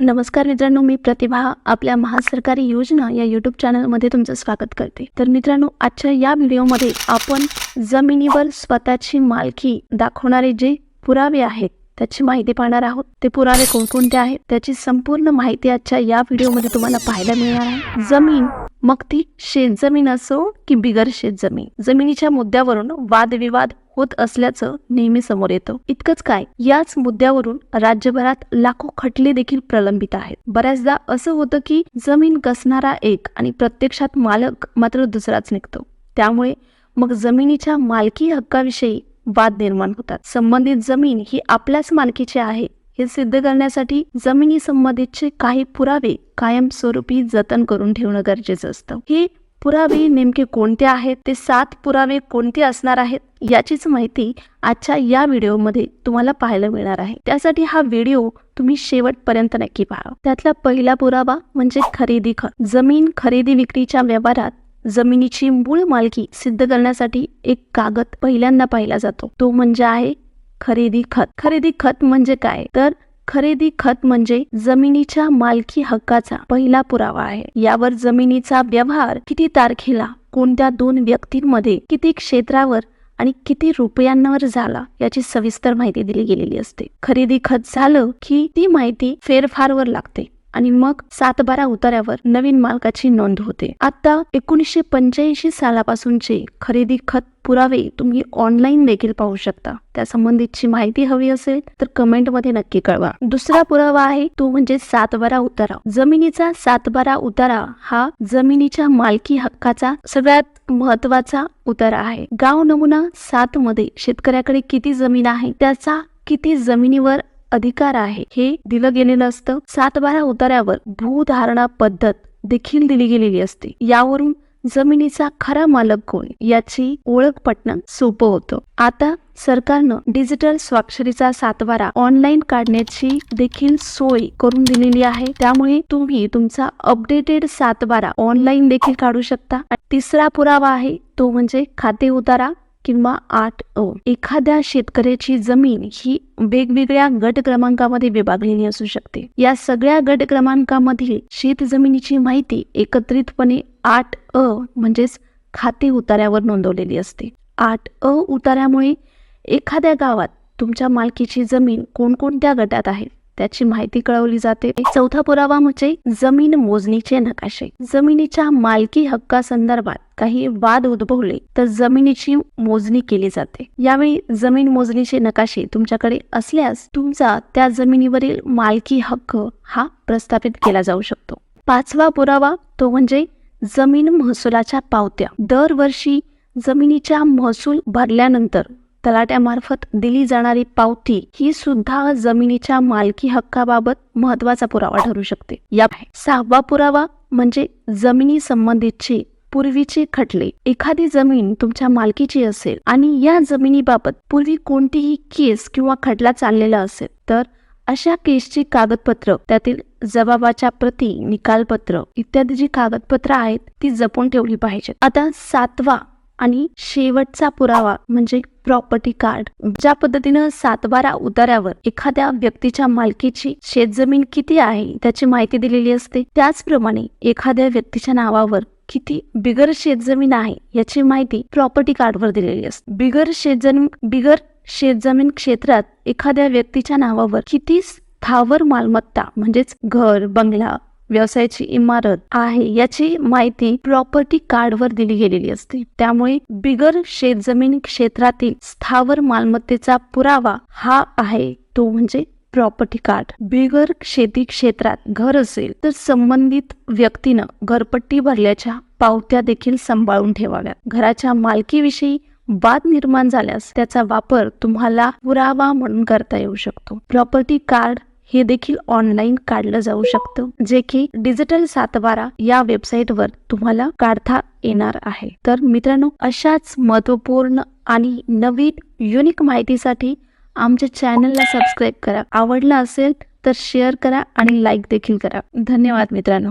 नमस्कार मित्रांनो मी प्रतिभा. आपल्या महासरकारी योजना या यूट्यूब चॅनलमध्ये तुमचं स्वागत करते. तर मित्रांनो आजच्या या व्हिडिओमध्ये आपण जमिनीवर स्वतःची मालकी दाखवणारे जे पुरावे आहेत त्याची माहिती पाहणार आहोत. ते पुरावे कोणकोणते आहेत त्याची संपूर्ण माहिती आजच्या या व्हिडिओमध्ये तुम्हाला पाहायला मिळणार आहे. जमीन मग ती शेतजमीन असो की बिगर शेतजमीन. जमिनीच्या मुद्द्यावरून वादविवाद होत असल्याचं नेहमी समोर येतं. इतकंच काय याच मुद्द्यावरून राज्यभरात लाखो खटले देखील प्रलंबित आहेत. बऱ्याचदा असं होतं की जमीन कसणारा एक आणि प्रत्यक्षात मालक मात्र दुसराच निघतो. त्यामुळे मग जमिनीच्या मालकी हक्काविषयी वाद निर्माण होतात. संबंधित जमीन ही आपल्याच मालकीची आहे हे सिद्ध करण्यासाठी जमिनी संबंधितचे काही पुरावे कायमस्वरूपी जतन करून ठेवणं गरजेचं असतं. हे पुरावे नेमके कोणते आहेत? ते सात पुरावे कोणते असणार आहेत? याचीच माहिती आजच्या या व्हिडिओमध्ये तुम्हाला पाहायला मिळणार आहे. त्यासाठी हा व्हिडिओ तुम्ही शेवटपर्यंत नक्की पहा. त्यातला पहिला पुरावा म्हणजे खरेदी खत जमीन खरेदी विक्रीच्या व्यवहारात जमिनीची मूळ मालकी सिद्ध करण्यासाठी एक कागद पहिल्यांदा पाहिला जातो. तो म्हणजे आहे खरेदी खत. खरेदी खत म्हणजे काय? तर खरेदी खत म्हणजे जमिनीच्या मालकी हक्काचा पहिला पुरावा आहे. यावर जमिनीचा व्यवहार किती तारखेला कोणत्या दोन व्यक्तींमध्ये किती क्षेत्रावर आणि किती रुपयांवर झाला याची सविस्तर माहिती दिली गेलेली असते. खरेदी खत झालं की ती माहिती फेरफारवर लागते. आणि मग सात बारा उतार्यावर नवीन मालकाची नोंद होते. आता एकोणीसशे पंच्याऐंशी सालापासूनचे खरेदी खत पुरावे तुम्ही ऑनलाईन देखील पाहू शकता. त्या संबंधितची माहिती हवी असेल तर कमेंटमध्ये नक्की कळवा. दुसरा पुरावा आहे तो म्हणजे सातबारा उतारा. जमिनीचा सातबारा उतारा हा जमिनीच्या मालकी हक्काचा सगळ्यात महत्त्वाचा उतारा आहे. गाव नमुना सात मध्ये शेतकऱ्याकडे किती जमीन आहे त्याचा किती जमिनीवर अधिकार आहे. हे दिलं गेलेलं असतं. सात बारा उतार्यावर भूधारणा पद्धत देखील दिली गेलेली असते. यावरून जमिनीचा खरा मालक कोण? याची ओळख पटणं सोपं होतं. आता सरकारनं डिजिटल स्वाक्षरीचा सातबारा ऑनलाईन काढण्याची देखील सोय करून दिलेली आहे. त्यामुळे तुम्ही तुमचा अपडेटेड सातबारा ऑनलाईन देखील काढू शकता. तिसरा पुरावा आहे तो म्हणजे खाते उतारा. किंवा आठ अ एखाद्या शेतकऱ्याची जमीन ही वेगवेगळ्या गट क्रमांकामध्ये विभागलेली असू शकते. या सगळ्या गट क्रमांकामधील शेत जमिनीची माहिती एकत्रितपणे आठ अ म्हणजेच खाते उतार्यावर नोंदवलेली असते. आठ अ उतार्यामुळे एखाद्या गावात तुमच्या मालकीची जमीन कोणकोणत्या गटात आहे? त्याची माहिती कळवली जाते. चौथा पुरावा म्हणजे जमीन मोजणीचे नकाशे. जमिनीच्या मालकी हक्का संदर्भात काही वाद उद्भवले तर जमिनीची मोजणी केली जाते. यावेळी जमीन मोजणीचे नकाशे तुमच्याकडे असल्यास तुमचा त्या जमिनीवरील मालकी हक्क हा प्रस्थापित केला जाऊ शकतो. पाचवा पुरावा तो म्हणजे जमीन महसुलाच्या पावत्या. दरवर्षी जमिनीच्या महसूल भरल्यानंतर तलाट्यामार्फत दिली जाणारी पावती ही सुद्धा जमिनीच्या मालकी हक्काबाबत महत्त्वाचा पुरावा ठरू शकते. या सहावा पुरावा म्हणजे जमिनी संबंधितची पूर्वीचे खटले. एखादी जमीन तुमच्या मालकीची असेल आणि या जमिनीबाबत पूर्वी कोणतीही केस किंवा खटला चाललेला असेल तर अशा केसची कागदपत्र त्यातील जबाबाच्या प्रती निकालपत्र इत्यादी जी कागदपत्र आहेत ती जपून ठेवली पाहिजेत. आता सातवा आणि शेवटचा पुरावा म्हणजे प्रॉपर्टी कार्ड ज्या पद्धतीनं सातबारा उतार्यावर एखाद्या व्यक्तीच्या मालकीची शेतजमीन किती आहे त्याची माहिती दिलेली असते. त्याचप्रमाणे एखाद्या व्यक्तीच्या नावावर किती बिगर शेतजमीन आहे याची माहिती प्रॉपर्टी कार्डवर दिलेली असते. बिगर शेतजमीन बिगर शेतजमीन क्षेत्रात एखाद्या व्यक्तीच्या नावावर किती स्थावर मालमत्ता म्हणजेच घर बंगला व्यवसायाची इमारत आहे याची माहिती प्रॉपर्टी कार्डवर दिली गेलेली असते. त्यामुळे बिगर शेतजमीन क्षेत्रातील स्थावर मालमत्तेचा पुरावा हा आहे. तो म्हणजे प्रॉपर्टी कार्ड बिगर शेती क्षेत्रात घर असेल तर संबंधित व्यक्तीनं घरपट्टी भरल्याच्या पावत्या देखील सांभाळून ठेवाव्यात. घराच्या मालकीविषयी वाद निर्माण झाल्यास त्याचा वापर तुम्हाला पुरावा म्हणून करता येऊ शकतो. प्रॉपर्टी कार्ड हे देखील ऑनलाईन काढलं जाऊ शकतं. जे की डिजिटल सातबारा या वेबसाईटवर तुम्हाला काढता येणार आहे. तर मित्रांनो अशाच महत्त्वपूर्ण आणि नवीन युनिक माहितीसाठी आमच्या चॅनलला सबस्क्राईब करा. आवडला असेल तर शेअर करा आणि लाईक देखील करा. धन्यवाद मित्रांनो.